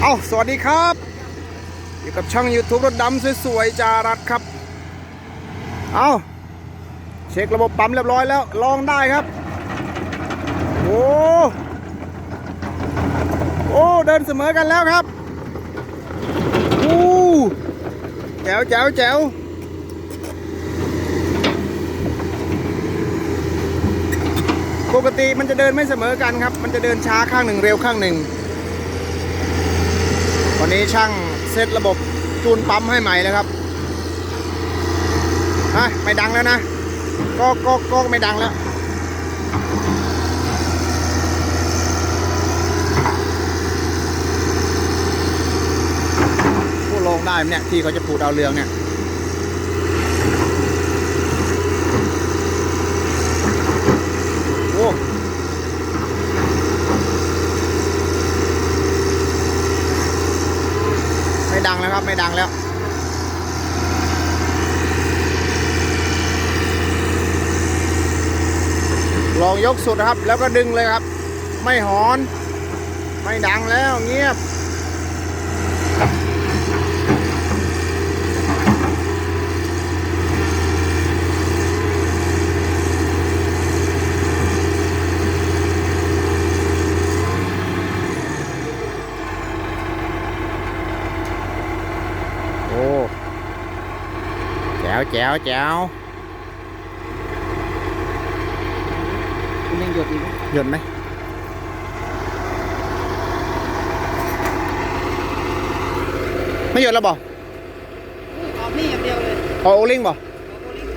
เอาสวัสดีครับ อยู่กับช่อง YouTube รถดำสวยๆจารัดครับ เอาเช็คระบบปั๊มเรียบร้อยแล้ว ลองได้ครับ โอ้โอ้เดินเสมอกันแล้วครับอู้แจ๋วแจ๋วแจ๋วปกติมันจะเดินไม่เสมอกันครับ มันจะเดินช้าข้างหนึ่งเร็วข้างหนึ่ง วันนี้ช่างเซตระบบจูนปั๊มให้ใหม่แล้วครับฮะไม่ดังแล้วนะก็ก็ก็ไม่ดังแล้วพูดลงได้เนี่ยที่เขาจะปูดเอาเรืองเนี่ย โอ้ ไม่ดังแล้ว ครับไม่ดังแล้วลองยกสุดนะครับ แล้วก็ดึงเลยครับ ไม่หอน ไม่ดังแล้วเงียบ โอ้ แจ๋วแจ๋วแจ๋วคุณยังหยดอีกไหมหยุดไหมไม่หยุดแล้วบ่ออกนี่อย่างเดียวเลยพอโอลิงบ่ออกโอลิงอ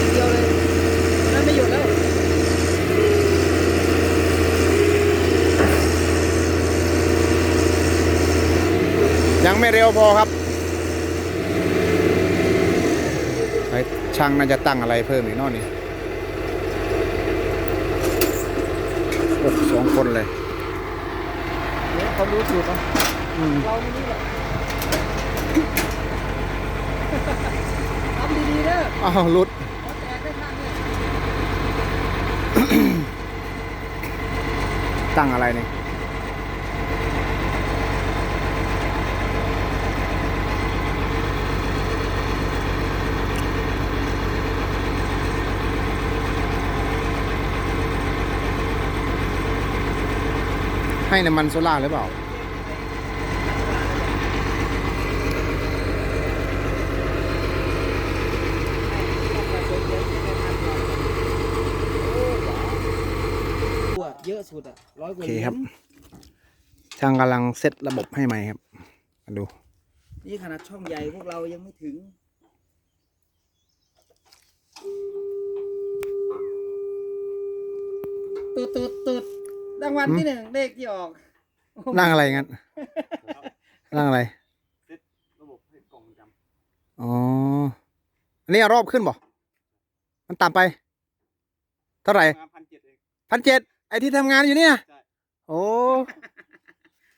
ย่างเดียวเลยนั่นไม่หยุดแล้ว ยังไม่เร็วพอครับไอ้ช่างน่าจะตั้งอะไรเพิ่มอีกเนอกนี่โอ้สองคนเลยเดี๋ยวเขารู้สูตรเนาะอืมเราไม่รู้หรอกทำดีๆเด้ออ้าวหลุดขอแตกได้ข้างเนี่ยตั้งอะไรนี่ ให้น้ำมันโซล่าร์หรือเปล่าตัวเยอะสุดอะร้อยกโอว่าเคเหรียญครับ ช่างกำลังเซตระบบให้ใหม่ครับมาดู นี่ขนาดช่องใหญ่พวกเรายังไม่ถึงตุดตุดตุด รางวัลที่หนึ่งเลขที่ออกนั่งอะไรงั้น นั่งอะไรระบบให้กล่องจอ๋อ อันนี้เอารอบขึ้นบ่ มันต่ำไป เท่าไหร่ำงานพันเจ็ดเองพันเจ็ดไอที่ทำงานอยู่เนี่ยใช่โอ้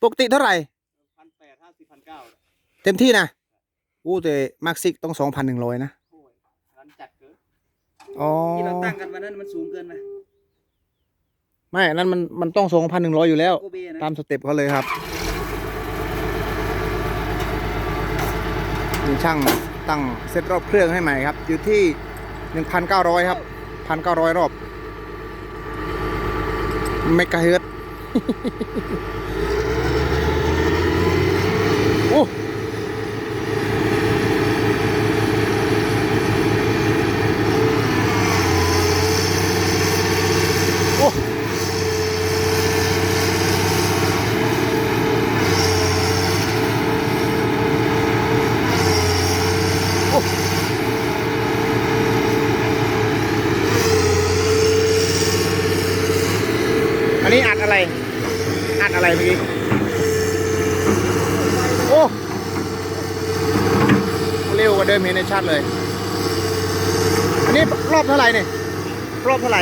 ปกติเท่าไหร่พันแปดห้าสิบพันเก้าเต็มที่นะอู้แต่มาร์กซิกต้องสองพันหนึ่งร้อยนะโอ้ยร้านจัดเกินอ๋อที่เราตั้งกันวันนั้นมันสูงเกินนะ ไม่อันนั้นมันมันต้องสองพันหนึ่งร้อยอยู่แล้ว โกเบนะตามสเต็ปเขาเลยครับมีช่างตั้งเซตรอบเครื่องให้ใหม่ครับ อยู่ที่ 1,900 ครับ 1,900 รอบ เมกะเฮิรตซ์ โอ้โอ้โอ้อันนี้อัดอะไร อัดอะไรเมื่อกี้ โอ้ เร็วกว่าเดิมเห็นในชัดเลย อันนี้รอบเท่าไหร่เนี่ยรอบเท่าไหร่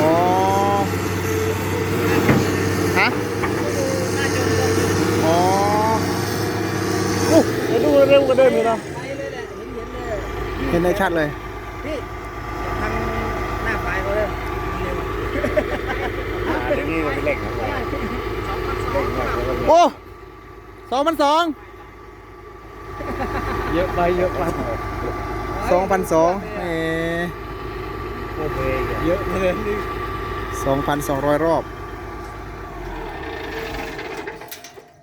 อ๋อฮะอ๋ออู้เดี๋ยวดูเร็วกว่าเดิมอีกเนาะไปเลยแหละเห็นเห็นเลยเห็นในชัดเลยพี่ทางหน้าไฟเขาเลยเร็วเล็กครับโอ้สองพันสอง เยอะไปเยอะไปสองพันสองเอโอเคเยอะเลยนี่สองพันสองร้อยรอบ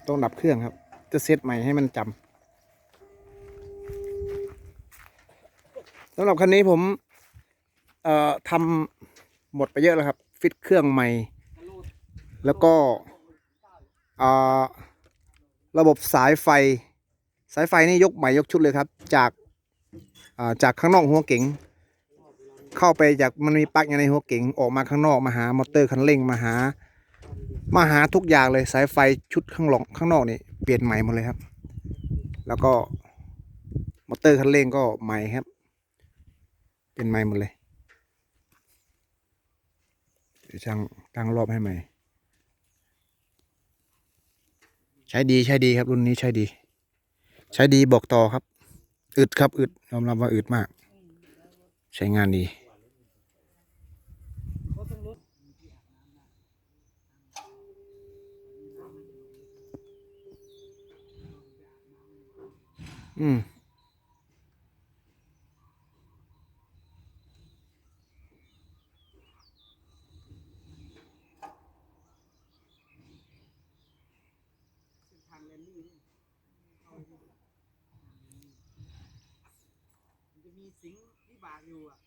ต้องดับเครื่องครับ จะเซตใหม่ให้มันจำสำหรับคันนี้ผม เอ่อทำหมดไปเยอะแล้วครับ ฟิตเครื่องใหม่ แล้วก็อ่าระบบสายไฟ สายไฟนี่ยกใหม่ยกชุดเลยครับ จากาจากข้างนอกหัวเก๋งเข้าไปจากมันมีปลั๊กอยู่ในหัวเก๋งออกมาข้างนอกมาหามอเตอร์คันเร่งมาหา มาหาทุกอย่างเลยสายไฟชุดข้างหลงข้างนอกนี่เปลี่ยนใหม่หมดเลยครับ แล้วก็มอเตอร์คันเร่งก็ใหม่ครับ เป็นใหม่หมดเลยเดี๋ยวช่างตั้งรอบให้ใหม่ ใช้ดีใช้ดีครับรุ่นนี้ใช้ดี ใช้ดีบอกต่อครับ อึดครับ อึดยอมรับว่าอึดมาก ใช้งานดีอืม มีสิงวิบากอยู่อะ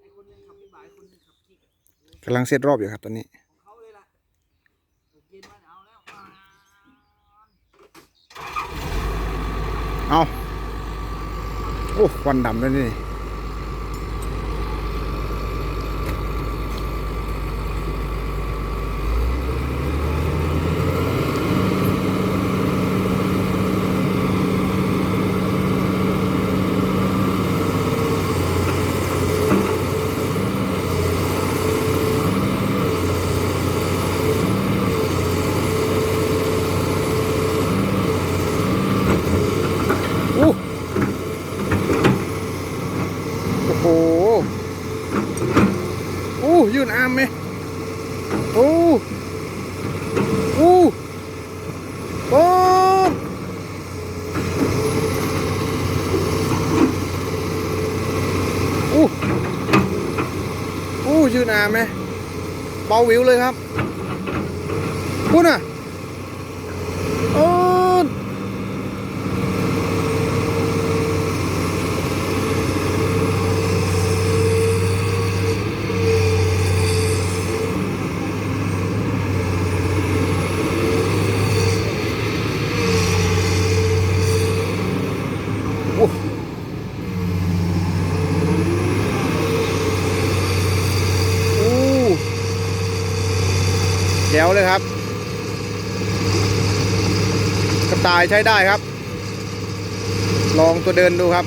ไอคนนึงขับวิบากไอคนนึงขับกิ๊กกำลังเซตรอบอยู่ครับตอนนี้ ของเขาเลยล่ะตกเย็นมันเอาแล้วเอาโอ้ควันดำด้วยนี่ อู้โอ้โหอู้ ยืนอ้ามไหมโอ้อู้โอ้อู้อู้ยืนอ้ามไหมเบาวิวเลยครับพูดน่ะโอ้ โอ้โอ้ เลยครับ กระต่ายใช้ได้ครับ ลองตัวเดินดูครับ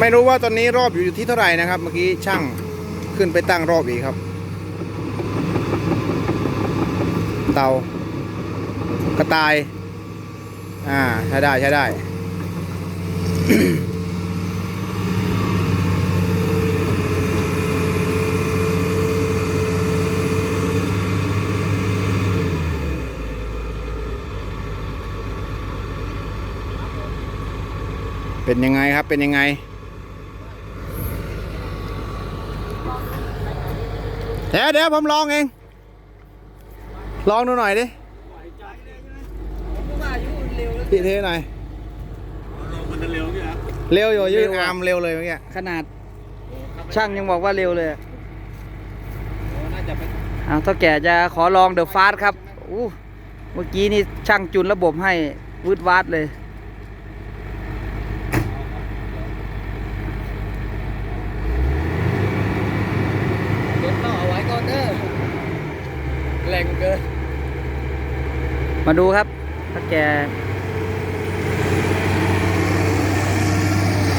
ไม่รู้ว่าตอนนี้รอบอยู่ที่เท่าไหร่นะครับ เมื่อกี้ช่างขึ้นไปตั้งรอบอีกครับ เตากระต่าย อ่า ใช้ได้ใช้ได้ เป็นยังไงครับ เป็นยังไง เดี๋ยวเดี๋ยวผมลองเอง ลองดูหน่อยดิว่าอายุเร็วแล้วพี่เทหน่อยมันจะเร็วเนี่ยครับเร็วอยู่ยืดเร็วอะอาร์มเร็วเลยเมื่อกี้ ขนาด ช่างยังบอกว่าเร็วเลยอะน่าจะเป็นเอาเท่าแก่จะขอลองเดอะฟาสครับอู้เมื่อกี้นี่ช่างจุนระบบให้วืดวาดเลย รงเกิน มาดูครับถ้าแก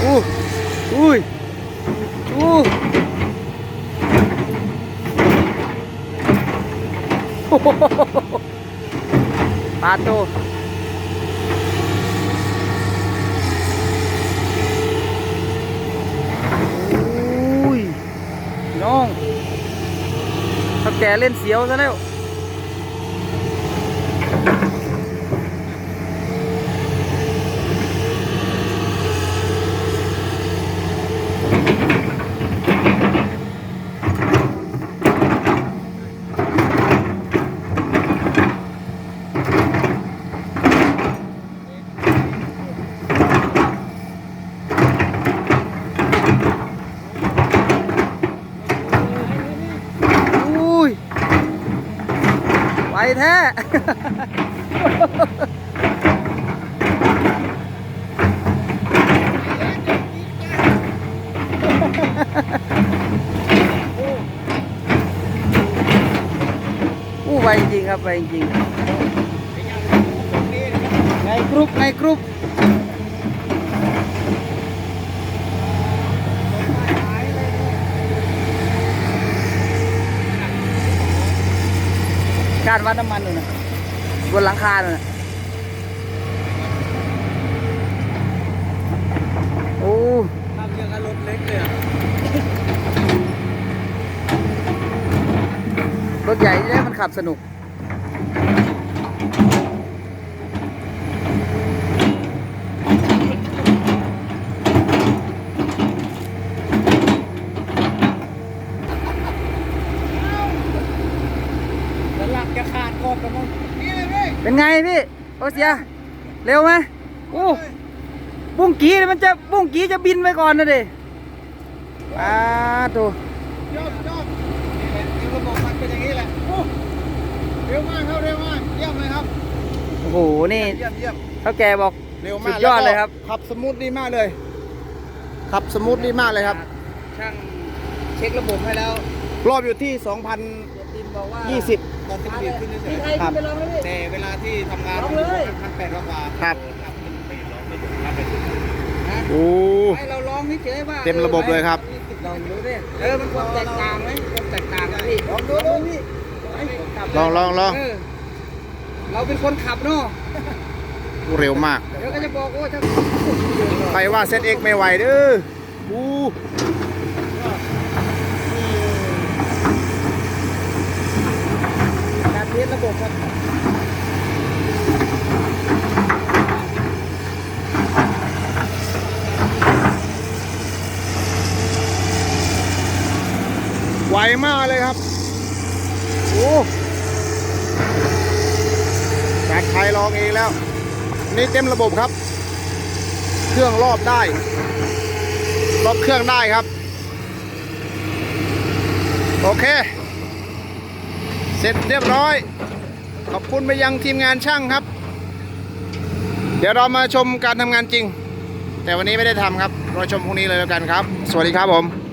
อู้อุ้ยอู้ปาโตน้องถ้าแกเล่นเสียวซะแล้ว แท้ อู้ไปจริงๆครับไปจริงๆในกรุ๊ปในกรุ๊ป การวัดน้ำมันนู่นนะบนหลังคานู่นนะโอ้ทำยังกับรถเล็กเลยอะรถใหญ่เนี่ยมันขับสนุก แล้วหลักจะขาดก่อนกันมั้งนี่เลยพี่ เป็นไงพี่โอเสียเร็วไหมโอ้บุ้งกีเนี่ยมันจะบุ้งกีจะบินไปก่อนนะดิอ้าตัวยอดยอดนี่แหละนี่ระบบมันเป็นอย่างนี้แหละโอ้เร็วมากครับเร็วมากเยี่ยมเลยครับโอ้โหนี่เยี่ยมเยี่ยมเท่าแกบอกเร็วสุมากดยอดเลยครับขับสมูทดีมากเลยขับสมูทดีมากเลยครับ ช่างเช็คระบบให้แล้ว รอบอยู่ที่เดี๋ ยวทีมบอกว่า2,020ตอนที่เปลี่ยนขึ้นเฉพี่ยไทยครัขึ้บนไปลองเลยพี่ ๆแต่เวลาที่ทำงานลองเลย พันแปดกว่าครับครับไม่ร้องไม่ถึงครับไม่ถึงนะโอ้ ให้เราลองเฉยๆว่าเต็มระบบเลยครับ ลองดูดิเออมันความแตกต่างไหมความแตกต่างกันพี่ลองดูดูพี่ลองลองลองเเราเป็นคนขับเนาะเร็วมาก เดี๋ยวก็จะบอกว่าถ้าใครว่าเซตเอ็กไม่ไหวเด้อบู การเทสระบบครับ ไหวมากเลยครับ โอ้จากไทยลองเองแล้ว นี่เต็มระบบครับ เครื่องรอบได้รอบเครื่องได้ครับ โอเค เสร็จเรียบร้อย ขอบคุณไปยังทีมงานช่างครับ เดี๋ยวเรามาชมการทำงานจริง แต่วันนี้ไม่ได้ทำครับรอชมพรุ่งนี้เลยแล้วกันครับ สวัสดีครับผม